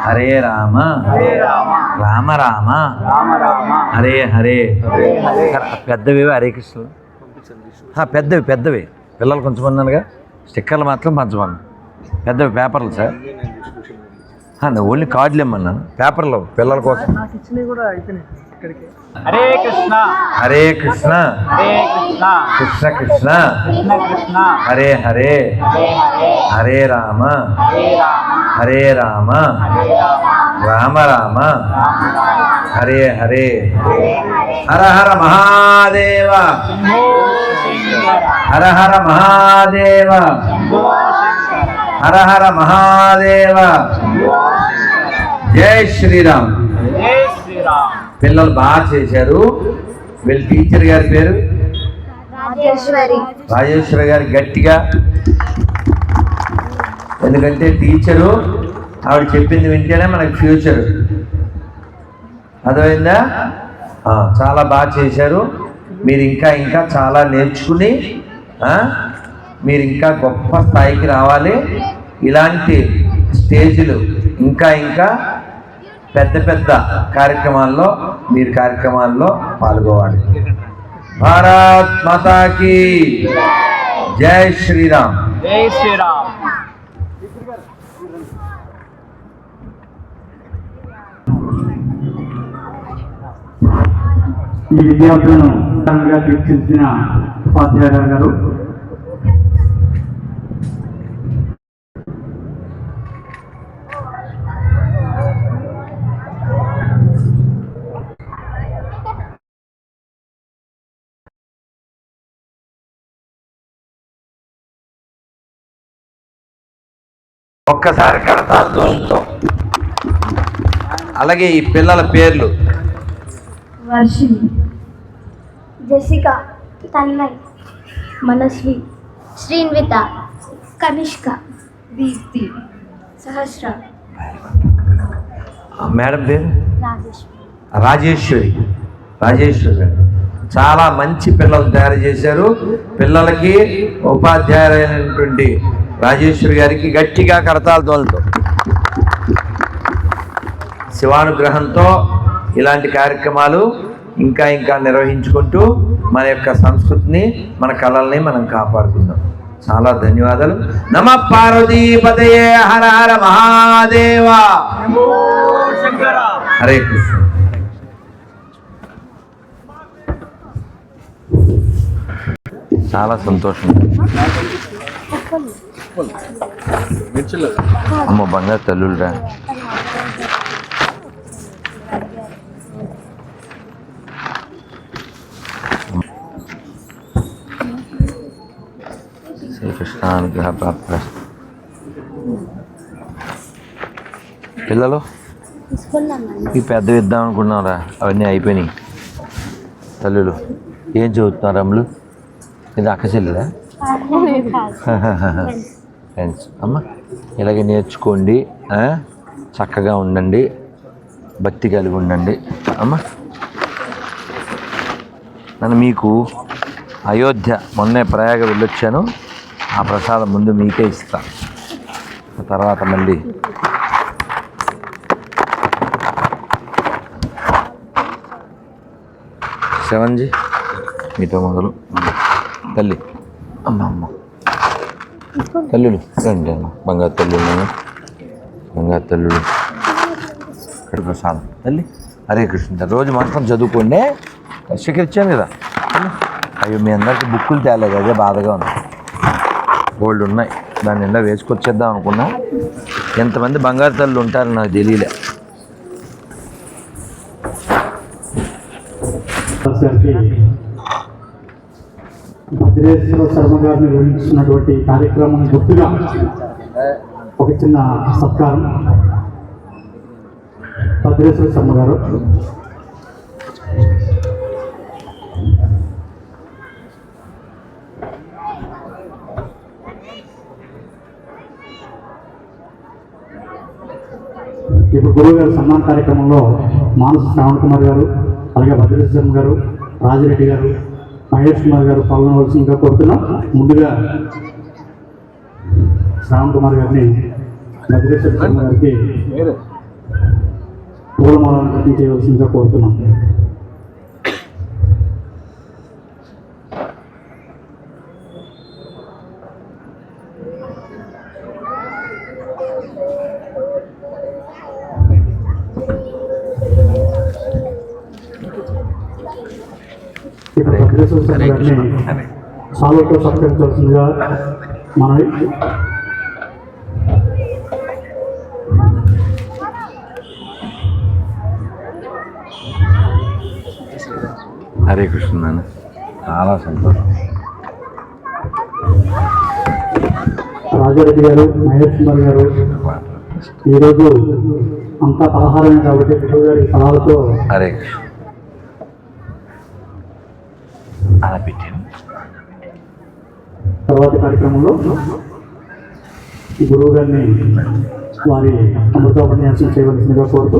హరే రామ. హరే రామ. రామ హరే హరే. హరే హరే. పెద్దవి హరే కృష్ణ. పెద్దవి పెద్దవి. పిల్లలు కొంచెం అన్నానుగా స్టిక్కర్లు మాత్రం పంచమన్నా పెద్దవి పేపర్లు సార్. ఓన్లీ కార్డులు ఇమ్మన్నాను. పేపర్లు పిల్లల కోసం. హరే కృష్ణ. హరే కృష్ణ. హరే కృష్ణ. కృష్ణ కృష్ణ. కృష్ణ కృష్ణ. హరే హరే. హరే హరే. హరే రామ. హరే రామ. రామ హరే రామ. హరే హరే హరే. హర హర మహాదేవ. హర హర మహాదేవ. హర హర మహాదేవ. జై శ్రీరామ్. పిల్లలు బాగా చేశారు. వీళ్ళ టీచర్ గారి పేరు? రాజేశ్వరి. రాజేశ్వర గారి గట్టిగా. ఎందుకంటే టీచరు ఆవిడ చెప్పింది వింటేనే మనకి ఫ్యూచర్ అర్థమైందా? చాలా బాగా చేశారు. మీరు ఇంకా ఇంకా చాలా నేర్చుకుని మీరు ఇంకా గొప్ప స్థాయికి రావాలి. ఇలాంటి స్టేజ్లు ఇంకా ఇంకా పెద్ద పెద్ద కార్యక్రమాల్లో మీరు కార్యక్రమాల్లో పాల్గొవాలి. భారత్ మాతాకి. జై శ్రీరామ్. జై శ్రీరామ్. ఈ విద్యార్థులను ఉత్తమంగా తీర్చిదిద్దిన ఉపాధ్యాయులు గారు. ఒక్కసారి కడతారు దోషంతో అలాగే ఈ పిల్లల పేర్లు. వర్షిణి జసిక తన్మయ్ మనస్వి శ్రీన్విత కనిష్క దీప్తి సహస్ర. మేడం పేరు? రాజేశ్వరి. రాజేశ్వరి. రాజేశ్వరి గారు. చాలా మంచి పిల్లలు తయారు చేశారు. పిల్లలకి ఉపాధ్యాయులైనటువంటి రాజేశ్వరి గారికి గట్టిగా కరతాల తోలతో శివానుగ్రహంతో ఇలాంటి కార్యక్రమాలు ఇంకా ఇంకా నిర్వహించుకుంటూ మన యొక్క సంస్కృతిని మన కళల్ని మనం కాపాడుకుందాం. చాలా ధన్యవాదాలు. నమ పార్వతీపతయే హర హర మహాదేవ. హరే కృష్ణ. చాలా సంతోషం. అమ్మ బంగారు తల్లుడురా శ్రీకృష్ణానుగ్రహ ప్రాప్త పిల్లలు ఈ పెద్ద ఇద్దాం అనుకున్నారా అవన్నీ అయిపోయినాయి. తల్లులు ఏం చదువుతున్నారు అమ్ములు ఇది అక్క చెల్లెలా? ఫ్రెండ్స్ అమ్మ ఇలాగే నేర్చుకోండి? చక్కగా ఉండండి భక్తి కలిగి ఉండండి. అమ్మ నన్ను మీకు అయోధ్య మొన్నే ప్రయాగ వెళ్ళొచ్చాను. ఆ ప్రసాదం ముందు మీకే ఇస్తాను తర్వాత మళ్ళీ శవంజీ మీతో మొదలు. తల్లి. అమ్మ అమ్మ తల్లులు. రండి అమ్మ. బంగారు తల్లులు బంగారు తల్లులు. ఇక్కడ ప్రసాదం. తల్లి. హరే కృష్ణ. రోజు మాత్రం చదువుకోండి స్వీకరించాను కదా. అయ్యో మీ అందరికి బుక్కులు తేలేదు. అదే బాధగా ఉంది. గోల్డ్ ఉన్నాయి. దాని నిండా వేసుకొచ్చేద్దాం అనుకున్నా. ఎంతమంది బంగారు తల్లు ఉంటారు నాకు తెలియలే. భద్రేశ్వర శర్మ నిర్వహిస్తున్నటువంటి గుర్తుగా ఒక చిన్న సత్కారం. భద్రేశ్వర శర్మ గారు. గురువు గారి సన్మాన కార్యక్రమంలో మానస శ్రావణ్ కుమార్ గారు అలాగే భద్రేశ్వరం గారు రాజిరెడ్డి గారు మహేష్ కుమార్ గారు పాల్గొనవలసిందిగా కోరుతున్నాం. ముందుగా శ్రావణ్ కుమార్ గారిని భద్రేశ్వర గారికి పూలమాలను కట్టింగ్ చేయవలసిందిగా కోరుతున్నాం. సాల్వతో సత్కరించవలసిందిగా మనవి హరే కృష్ణ నాన్న. చాలా సంతోషం. రాజారెడ్డి గారు మహేష్ కుమార్ గారు ఈరోజు అంతా పలహారమే కాబట్టి గారి ఫలాలతో హరే కృష్ణ. అలా పెట్టాను తర్వాతి కార్యక్రమంలో గురువు గారిని వారి అమృతోపన్యాసం చేయవలసిందిగా కోరుతూ